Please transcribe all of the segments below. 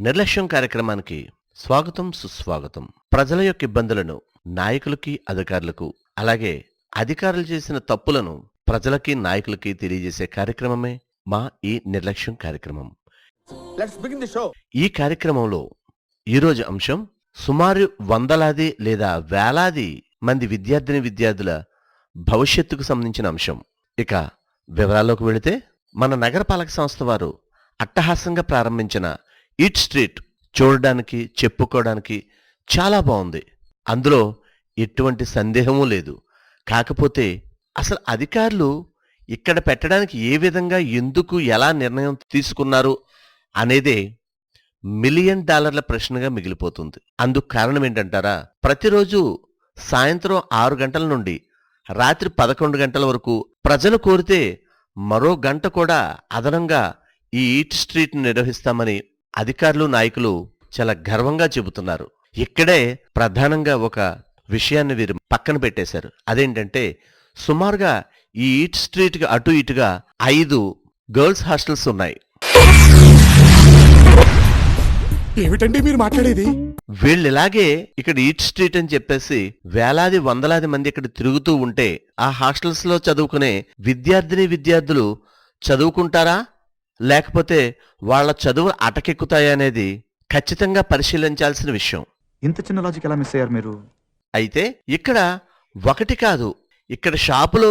నిర్లక్ష్యం కార్యక్రమానికి స్వాగతం సుస్వాగతం. ప్రజల యొక్క ఇబ్బందులను నాయకులకి అధికారులకు అలాగే అధికారులు చేసిన తప్పులను ప్రజలకి నాయకులకి తెలియజేసే కార్యక్రమమే మా ఈ నిర్లక్ష్యం కార్యక్రమం. ఈ కార్యక్రమంలో ఈరోజు అంశం సుమారు వందలాది లేదా వేలాది మంది విద్యార్థిని విద్యార్థుల భవిష్యత్తుకు సంబంధించిన అంశం. ఇక వివరాల్లోకి వెళితే మన నగరపాలక సంస్థ వారు అట్టహాసంగా ప్రారంభించిన ఈట్ స్ట్రీట్ చూడడానికి చెప్పుకోవడానికి చాలా బాగుంది. అందులో ఎటువంటి సందేహమూ లేదు. కాకపోతే అసలు అధికారులు ఇక్కడ పెట్టడానికి ఏ విధంగా ఎందుకు ఎలా నిర్ణయం తీసుకున్నారు అనేదే మిలియన్ డాలర్ల ప్రశ్నగా మిగిలిపోతుంది. అందుకు కారణం ఏంటంటారా? ప్రతిరోజు సాయంత్రం ఆరు గంటల నుండి రాత్రి పదకొండు గంటల వరకు ప్రజలు కోరితే మరో గంట కూడా అదనంగా ఈ ఈట్ స్ట్రీట్ నిర్వహిస్తామని అధికారులు నాయకులు చాలా గర్వంగా చెబుతున్నారు. ఇక్కడే ప్రధానంగా ఒక విషయాన్ని వీరు పక్కన పెట్టేశారు. అదేంటంటే సుమారుగా ఈ ఈట్ స్ట్రీట్కి అటు ఇటుగా ఐదు గర్ల్స్ హాస్టల్స్ ఉన్నాయి. ఏమిటండి మీరు మాట్లాడేది? వీళ్ళు ఇలాగే ఇక్కడ ఈట్ స్ట్రీట్ అని చెప్పేసి వేలాది వందలాది మంది ఇక్కడ తిరుగుతూ ఉంటే ఆ హాస్టల్స్లో చదువుకునే విద్యార్థిని విద్యార్థులు చదువుకుంటారా? లేకపోతే వాళ్ళ చదువులు అటకెక్కుతాయా అనేది ఖచ్చితంగా పరిశీలించాల్సిన విషయం. ఇంత చిన్న లాజిక్ ఎలా మిస్ అయ్యారు మీరు? అయితే ఇక్కడ ఒకటి కాదు ఇక్కడ షాపులు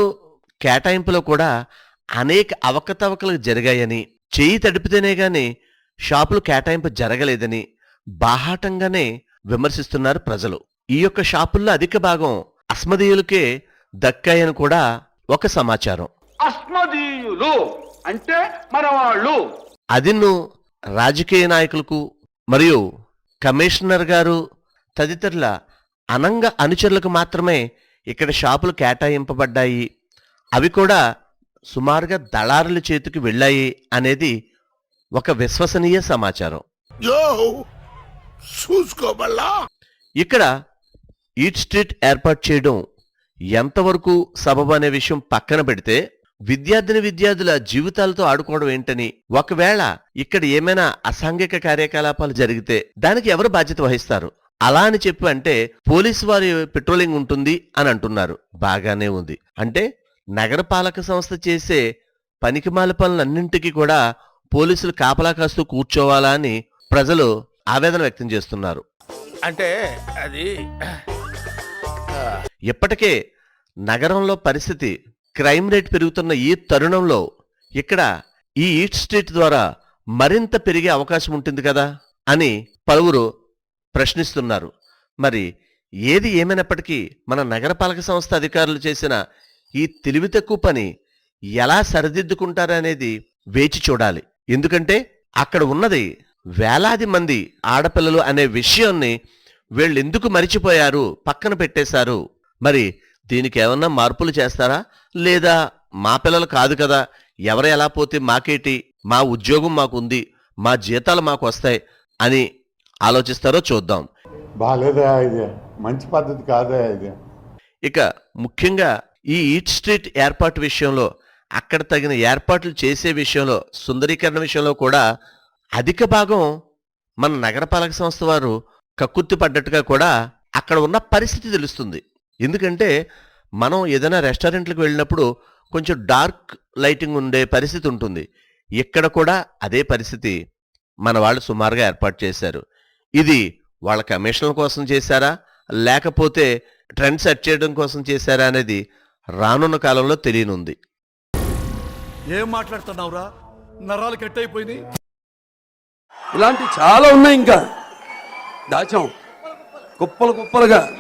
కేటాయింపులో కూడా అనేక అవకతవకలు జరిగాయని చేయి తడిపితేనే గాని షాపులు కేటాయింపు జరగలేదని బాహాటంగానే విమర్శిస్తున్నారు ప్రజలు. ఈ యొక్క షాపుల్లో అధిక భాగం అస్మదీయులకే దక్కాయని కూడా ఒక సమాచారం. అస్మదీయులు! అంటే మన వాళ్ళు అదిన్ను రాజకీయ నాయకులకు మరియు కమిషనర్ గారు తదితరుల అనంగ అనుచరులకు మాత్రమే ఇక్కడ షాపులు కేటాయింపబడ్డాయి. అవి కూడా సుమారుగా దళారుల చేతికి వెళ్ళాయి అనేది ఒక విశ్వసనీయ సమాచారం. ఇక్కడ ఈట్ స్ట్రీట్ ఏర్పాటు చేయడం ఎంతవరకు సబబు అనే విషయం పక్కన పెడితే విద్యార్థిని విద్యార్థుల జీవితాలతో ఆడుకోవడం ఏంటని ఒకవేళ ఇక్కడ ఏమైనా అసాంఘిక కార్యకలాపాలు జరిగితే దానికి ఎవరు బాధ్యత వహిస్తారు? అలా అని చెప్పి అంటే పోలీసు వారి పెట్రోలింగ్ ఉంటుంది అని అంటున్నారు. బాగానే ఉంది. అంటే నగరపాలక సంస్థ చేసే పనికిమాల పనులన్నింటికి కూడా పోలీసులు కాపలా కాస్తూ కూర్చోవాలా అని ప్రజలు ఆవేదన వ్యక్తం చేస్తున్నారు. అంటే అది ఇప్పటికే నగరంలో పరిస్థితి క్రైమ్ రేట్ పెరుగుతున్న ఈ తరుణంలో ఇక్కడ ఈ ఈట్ స్ట్రీట్ ద్వారా మరింత పెరిగే అవకాశం ఉంటుంది కదా అని పలువురు ప్రశ్నిస్తున్నారు. మరి ఏది ఏమైనప్పటికీ మన నగరపాలక సంస్థ అధికారులు చేసిన ఈ తెలివి తక్కువ పని ఎలా సరిదిద్దుకుంటారనేది వేచి చూడాలి. ఎందుకంటే అక్కడ ఉన్నది వేలాది మంది ఆడపిల్లలు అనే విషయాన్ని వీళ్ళెందుకు మరిచిపోయారు పక్కన పెట్టేశారు? మరి దీనికి ఏమన్నా మార్పులు చేస్తారా? లేదా మా పిల్లలు కాదు కదా ఎవరు ఎలా పోతే మాకేటి? మా ఉద్యోగం మాకుంది మా జీతాలు మాకు వస్తాయి అని ఆలోచిస్తారో చూద్దాం. బాగాలేదా ఇది మంచి పద్ధతి కాదా ఇది ఇక ముఖ్యంగా ఈ ఈట్ స్ట్రీట్ ఏర్పాటు విషయంలో అక్కడ తగిన ఏర్పాట్లు చేసే విషయంలో సుందరీకరణ విషయంలో కూడా అధిక భాగం మన నగరపాలక సంస్థ వారు కక్కుర్తి పడ్డట్టుగా కూడా అక్కడ ఉన్న పరిస్థితి తెలుస్తుంది. ఎందుకంటే మనం ఏదైనా రెస్టారెంట్లకు వెళ్ళినప్పుడు కొంచెం డార్క్ లైటింగ్ ఉండే పరిస్థితి ఉంటుంది. ఇక్కడ కూడా అదే పరిస్థితి మన వాళ్ళు సుమారుగా ఏర్పాటు చేశారు. ఇది వాళ్ళ కమిషన్ల కోసం చేశారా? లేకపోతే ట్రెండ్ సెట్ చేయడం కోసం చేశారా అనేది రానున్న కాలంలో తెలియనుంది. ఏం మాట్లాడుతున్నావురా? నరాలు కట్ అయిపోయినాయి ఇలాంటి చాలా ఉన్నాయి ఇంకా. దాచాం. కుప్పలు కుప్పలుగా.